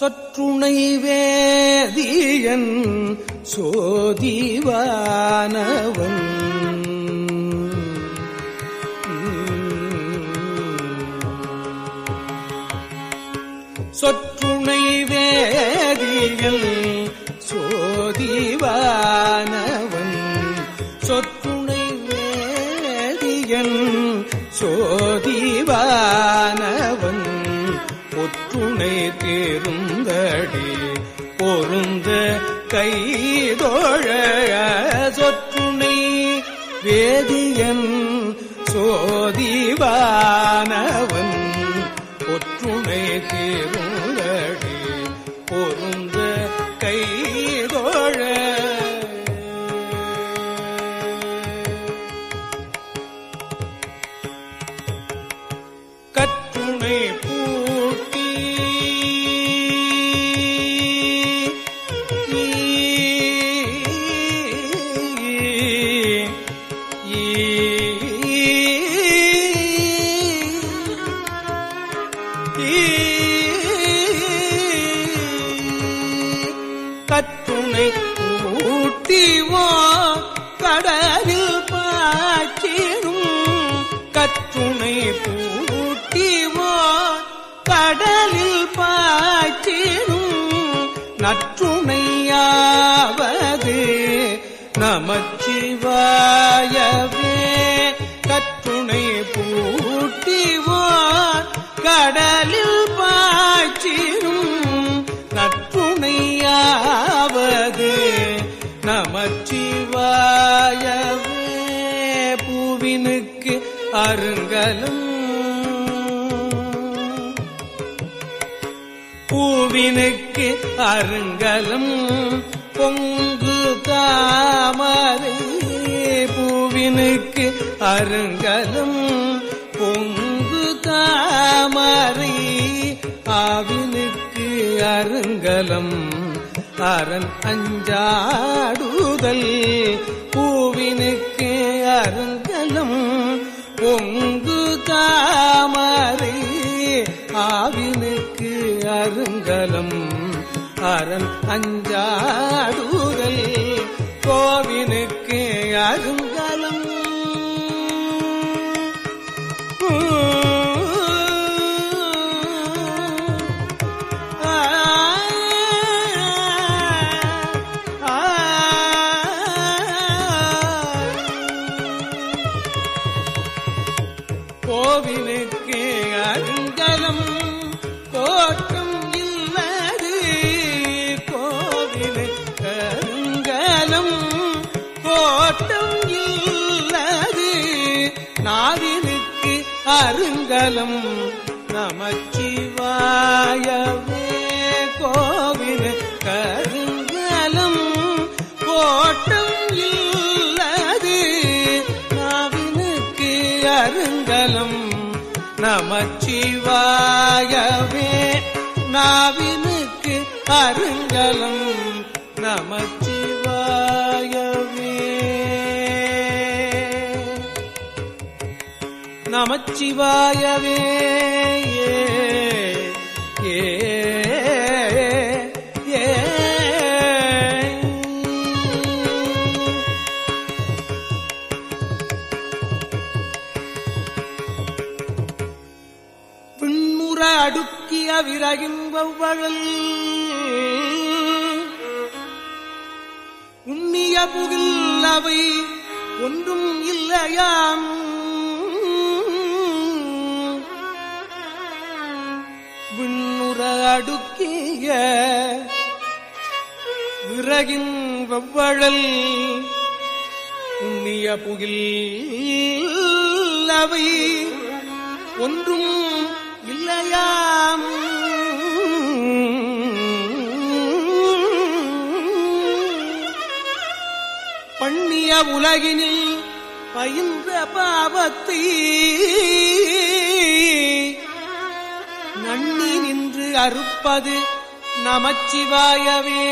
சொற்றுணை வேதியன் சோதிவானவன். சொற்றுணை வேதியன் சோதிவானவன். சொற்றுணை வேதியன் சோதிவானவன். கற்றுணை பூட்டி. கற்றுணை பூட்டிவோ கடலில். நற்றுணையாவது நமச்சிவாயவே. கற்றுணை பூட்டிவார் கடலில் பாய்ச்சிடும் நற்றுணையாவது நமச்சிவாயவே. பூவினுக்கு அருங்கலும். பூவினுக்கு அருங்கலும். பூவினுக்கு அருங்கலும் பொங்கு தாமரை ஆவினுக்கு அருங்கலம் அரண் அஞ்சாடுதல் பூவினுக்கு அருங்கலம் பொங்கு தாமரை ஆவினுக்கு அருங்கலம் அரண் அஞ்சாடுதல் கோவினுக்கு அருங்கலம் மங்களம் நமச்சிவாயவே. கோவிலு கருங்கலம் கோட்டம் இல்லது. நாவினுக்கு அருங்கலம் நமச்சிவாயவே. நாவினுக்கு அருங்கலம் நமச்சிவாயவே நமச்சிவாயவே. ஏ விண்முற அடுக்கிய விறகின் வவ்வழல் உண்ணிய புகில் அவை விண்ணுற அடுக்கிய விறகின் வெவ்வழல் உண்ணிய புகில் அவை ஒன்றும் இல்லையாம். பண்ணிய உலகினில் பயின்ற பாவத்தை நன்னி நின்று அறுப்பது நமச்சிவாயவே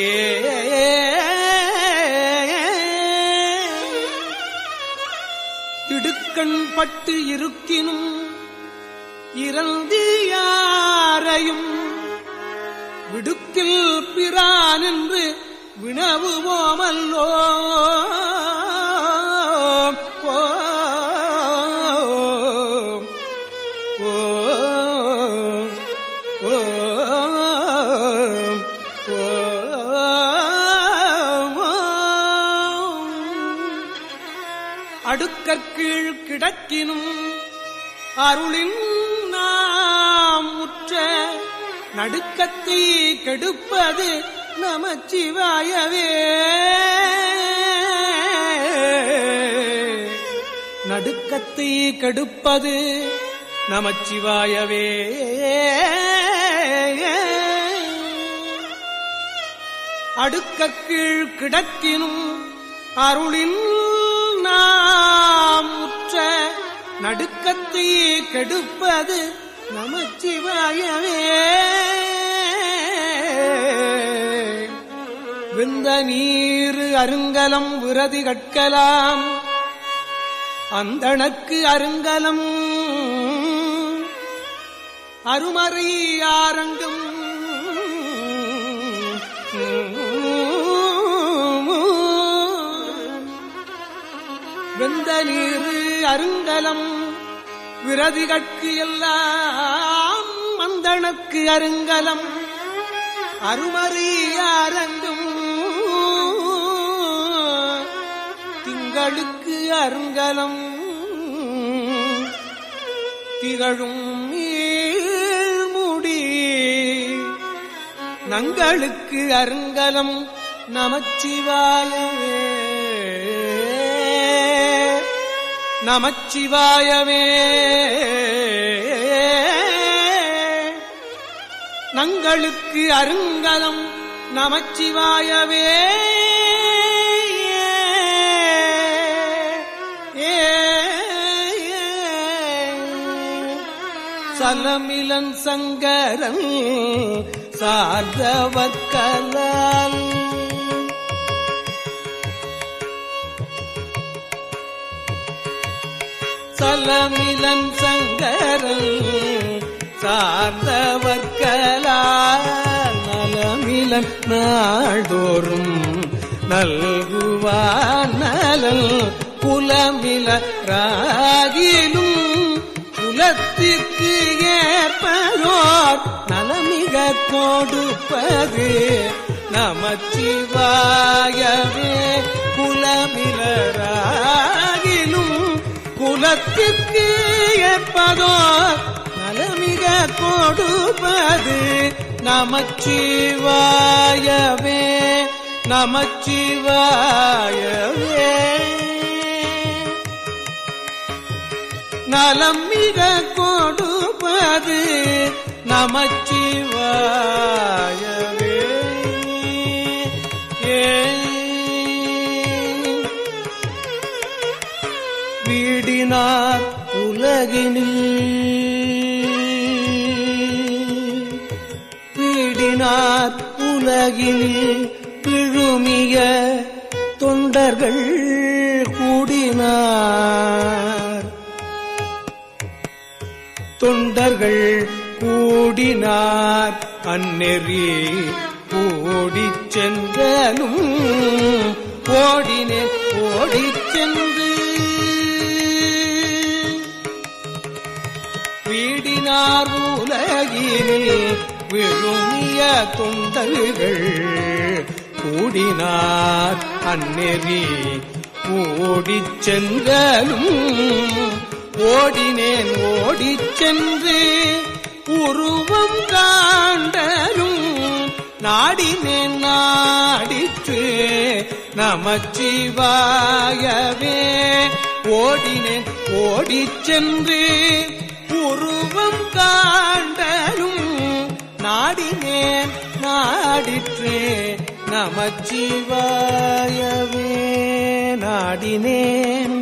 ஏ இடுக்கண் பட்டு இருக்கினும் இறந்தியாரையும் விடுக்கில் பிரான் என்று வினவுவோமல்லோ கீழ் கிடக்கினும் அருளின் நாம் உற்ற நடுக்கத்தை கெடுப்பது நமச்சிவாயவே. நடுக்கத்தை கெடுப்பது நமச்சிவாயவே. அடுக்க கீழ் கிடக்கினும் அருளின் நாம் நடுக்கத்தையே கெடுப்பது நமச்சிவாயவே. விந்த நீர் அருங்கலம் விரதி கட்கலாம் அந்தணக்கு அருங்கலம் அருமறை ஆரங்கம். வெந்த நீர் அருங்கலம். விரதிகட்கு எல்லாம் மந்தனுக்கு அருங்கலம். அருமறியாரங்கும் திங்களுக்கு அருங்கலம். திகழும் நீழ்முடி நங்களுக்கு அருங்கலம். நமச்சிவாயவே நமச்சிவாயமே நங்களுக்கு அருங்கலம் நமச்சிவாயவே. சலமிலன் சங்கரன் சார்ந்தவர்கலால் தலமிதன் சங்கரன் சார்ந்தவர்கலால் நலமிலன் நாள்தோறும் நல்குவான் நலல் குலமில ராகிலும் குலத்திற்கு ஏற்பதோர் நலமிக கொடுப்பது நமச்சிவாயவே குலமிலராகிலும் குலத்திற்கு ஏற்பதோ நலமிக கொடுப்பது நமச்சிவாயவே நமச்சிவாயவே. நலம் மிக கொடுப்பது நமச்சிவாயவே. வீடினார் உலகினில். வீடினார் உலகினில் பிழுமிய தொண்டர்கள் கூடினார். தொண்டர்கள் கூடினார் அந்நெறி ஓடிச் சென்றனும். ஓடினேன் ஓடிச் சென்று உலகினில் விழுமிய தொண்டர்கள் கூடினார். அந்நெறி ஓடிச் சென்றனும் ஓடினேன். ஓடிச் சென்று உருவம் காண்டரும் நாடினேன். நாடிற்று நமச்சிவாயவே ஓடினேன். ஓடிச் சென்று உருவம் காண்ட நாடினேன் நாடிற்றே நமச்சிவாயவே நாடினேன்.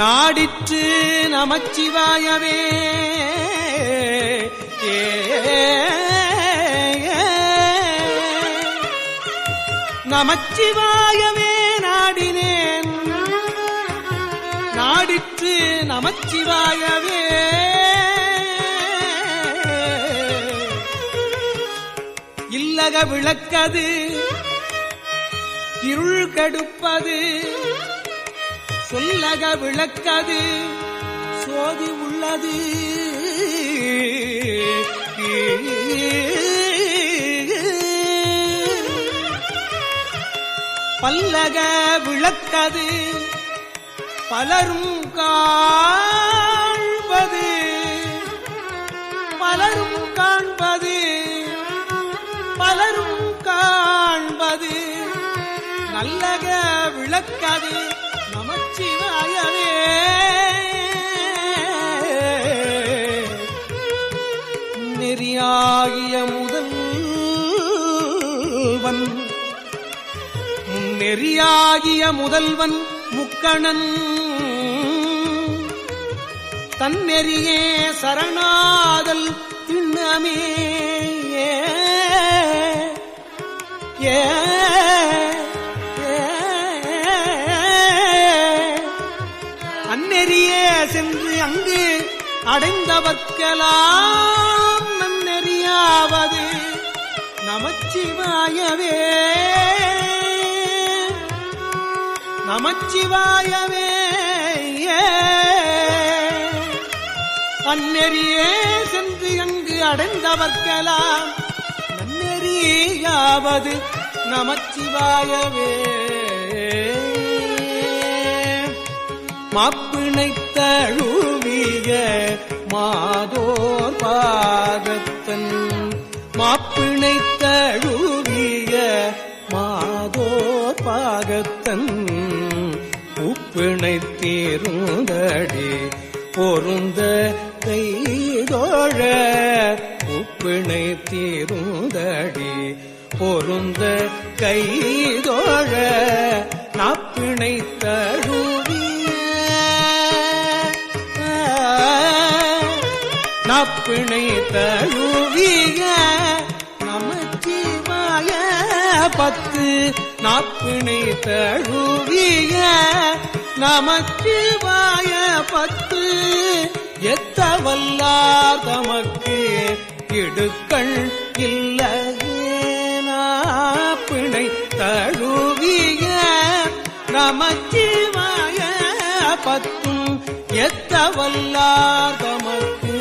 நாடிற்று நமச்சிவாயவே ஏ நமச்சிவாயவே நாடினேன். நாடிற்று நமச்சிவாயவே இல்லக விளக்கது. இருள் கடுப்பது. சொல்லக விளக்கது. சோதி உள்ளது. பல்லக விளக்கது. பலரும் கா விளக்கது நமச்சிவாயவே. நெறியாகிய முதல்வன் நெறியாகிய முதல்வன் முக்கணன் தன்னெறியே சரணாதல் திண்ணமே. ஏ என்று அங்கு அடைந்தவர்க்கெல்லாம் நன்னெறியாவது நமச்சிவாயவே. நமச்சிவாயவே. அந்நெறியே சென்று அங்கு அடைந்தவர்க்கலாம் நன்னெறியாவது நமச்சிவாயவே. மாப்ப தழுவிய மாதோர் பாகத்தன். மாப்பிணை தழுவிய மாதோர் பாகத்தன். உப்பிணை தீருந்தடி பொருந்த கைதோழ உப்பிணை தீருந்தடி பொருந்த கைதோழ. நாப்பிணை தழுவிய நப்பிணை தழுவிய நமச்சிவாய பத்து நாப்பிணை தழுவிய நமச்சிவாய பத்து எத்த வல்லார் தமக்கு இடுக்கள் இல்லையேனாப்பிணை தழுவிய நமச்சிவாய பத்தும் எத்த வல்லார் தமக்கு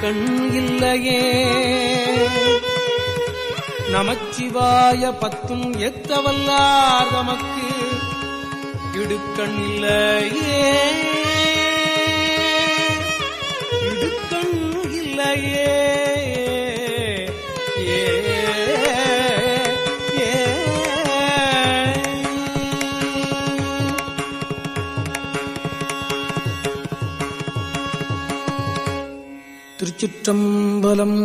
கண் இல்லையே. நமச்சிவாய பத்தும் எத்தவல்லார் நமக்கு இடுக்கண் இல்லையே. இடுக்கண் இல்லையே. திருச்சிற்றம்பலம்.